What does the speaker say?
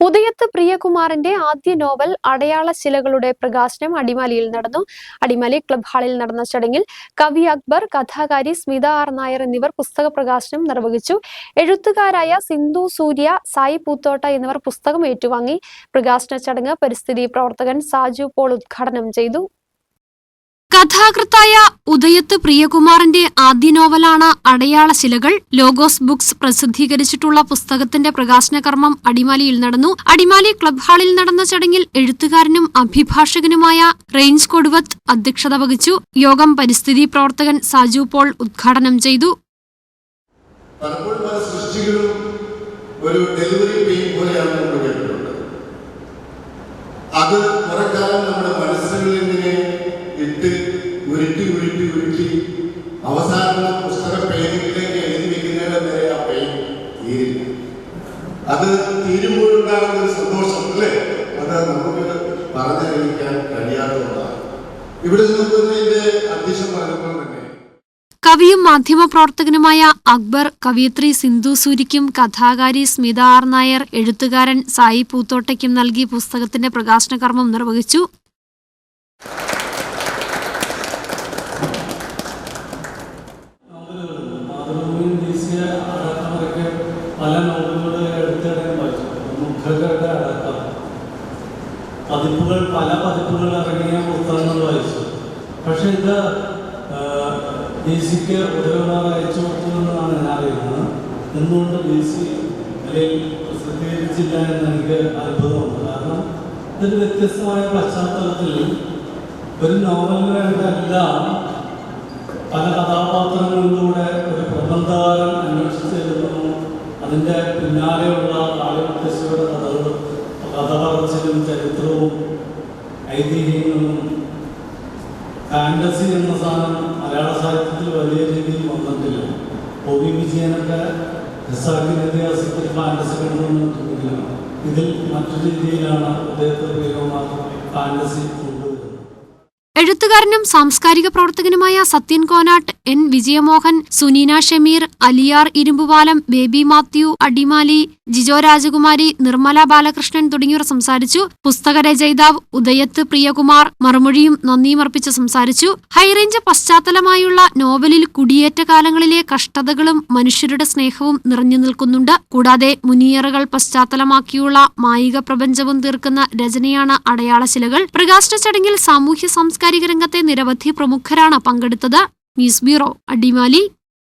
ഉദയത്ത് പ്രിയകുമാറിന്റെ ആദ്യ നോവൽ അടയാള ശിലകളുടെ പ്രകാശനം അടിമാലിയിൽ നടന്നു. അടിമാലി ക്ലബ് ഹാളിൽ നടന്ന ചടങ്ങിൽ കവി അക്ബർ കഥാകാരി സ്മിത ആർ നായർ എന്നിവർ പുസ്തക പ്രകാശനം നിർവഹിച്ചു. എഴുത്തുകാരായ സിന്ധു സൂര്യ സായി പൂത്തോട്ട എന്നിവർ പുസ്തകം ഏറ്റുവാങ്ങി. പ്രകാശന ചടങ്ങ് പരിസ്ഥിതി പ്രവർത്തകൻ സാജു പോൾ ഉദ്ഘാടനം ചെയ്തു. കഥാകൃത്തായ ഉദയത്ത് പ്രിയകുമാറിന്റെ ആദ്യ നോവലാണ് അടയാള ശിലകൾ. ലോഗോസ് ബുക്സ് പ്രസിദ്ധീകരിച്ചിട്ടുള്ള പുസ്തകത്തിന്റെ പ്രകാശന കർമ്മം അടിമാലിയിൽ നടന്നു. അടിമാലി ക്ലബ് ഹാളിൽ നടന്ന ചടങ്ങിൽ എഴുത്തുകാരനും അഭിഭാഷകനുമായ റെയിൻസ് കൊടുവത്ത് അധ്യക്ഷത വഹിച്ചു. യോഗം പരിസ്ഥിതി പ്രവർത്തകൻ സാജു പോൾ ഉദ്ഘാടനം ചെയ്തു. ഒരു ഡെലിവറി അത് അത് തീരുമ്പോഴുണ്ടാകുന്ന ഒരു സന്തോഷം അല്ലേ? അത് നമുക്ക് പറഞ്ഞറിയിക്കാൻ കഴിയാത്തതാണ് ഇവിടെ നിൽക്കുന്നതിന്റെ അധ്യക്ഷൻ പറഞ്ഞപ്പോൾ തന്നെ. കവിയും മാധ്യമപ്രവർത്തകനുമായ അക്ബർ കവിയത്രി സിന്ധു സൂരിക്കും കഥാകാരി സ്മിത ആർ നായർ എഴുത്തുകാരൻ സായി പൂത്തോട്ടയ്ക്കും നൽകി പുസ്തകത്തിന്റെ പ്രകാശനകർമ്മം നിർവഹിച്ചു. പല നോവലുകൾ എടുത്തിടയും വായിച്ചു. മുഖകളുടെ അടക്കം. പതിപ്പുകൾ പല പതിപ്പുകൾ ഇറങ്ങിയ പുസ്തകങ്ങൾ വായിച്ചു. പക്ഷെ ഇത് ഡി സിക്ക് ഉദയകുമാർ അയച്ചു കൊടുത്തു എന്നാണ് ഞാൻ അറിയുന്നത്. എന്തുകൊണ്ട് ഡി സി അല്ലെങ്കിൽ പ്രസിദ്ധീകരിച്ചില്ല എന്ന് എനിക്ക് അത്ഭുതമുണ്ട്. കാരണം ഇതൊരു വ്യത്യസ്തമായ പശ്ചാത്തലത്തിൽ ഒരു നോവലുകളെല്ലാം പല കഥാപാത്രങ്ങളിലൂടെ ഒരു പ്രബന്ധകാരൻ അന്വേഷിച്ച് അതിന്റെ പിന്നാലെയുള്ള കാളിമുത്തശ്ശിയുടെ കഥകളും കഥ പറച്ചിലും ചരിത്രവും ഐതിഹ്യങ്ങളും ഫാന്റസി എന്ന സാധനം മലയാള സാഹിത്യത്തിൽ വലിയ രീതിയിൽ വന്നിട്ടില്ല. ഒ വി വിജയനൊക്കെ രസാക്കിൻ ഇതിഹാസത്തിൽ ഫാന്റസി കൊണ്ടുവന്നിട്ടുണ്ടെങ്കിലും ഇതിൽ മറ്റു രീതിയിലാണ് അദ്ദേഹത്തെ പ്രിയകുമാർ ഫാന്റസി എഴുത്തുകാരനും സാംസ്കാരിക പ്രവർത്തകനുമായ Sathyan Konattu N. Vijayamohan Suneena Shameer Aliyar Irumbupalam Baby Mathew Adimali Jijo Rajakumari Nirmala Balakrishnan തുടങ്ങിയവർ സംസാരിച്ചു. പുസ്തക രചയിതാവ് ഉദയത്ത് പ്രിയകുമാർ മറുമൊഴിയും നന്ദിയും അർപ്പിച്ച് സംസാരിച്ചു. ഹൈറേഞ്ച് പശ്ചാത്തലമായുള്ള നോവലിൽ കുടിയേറ്റ കാലങ്ങളിലെ കഷ്ടതകളും മനുഷ്യരുടെ സ്നേഹവും നിറഞ്ഞു നിൽക്കുന്നുണ്ട്. കൂടാതെ മുനിയറുകൾ പശ്ചാത്തലമാക്കിയുള്ള മായിക പ്രപഞ്ചവും തീർക്കുന്ന രചനയാണ് അടയാളശിലകൾ. പ്രകാശന ചടങ്ങിൽ സാമൂഹ്യ സാംസ്കാരിക രംഗത്തെ നിരവധി പ്രമുഖരാണ് പങ്കെടുത്തത്. News bureau Adimali.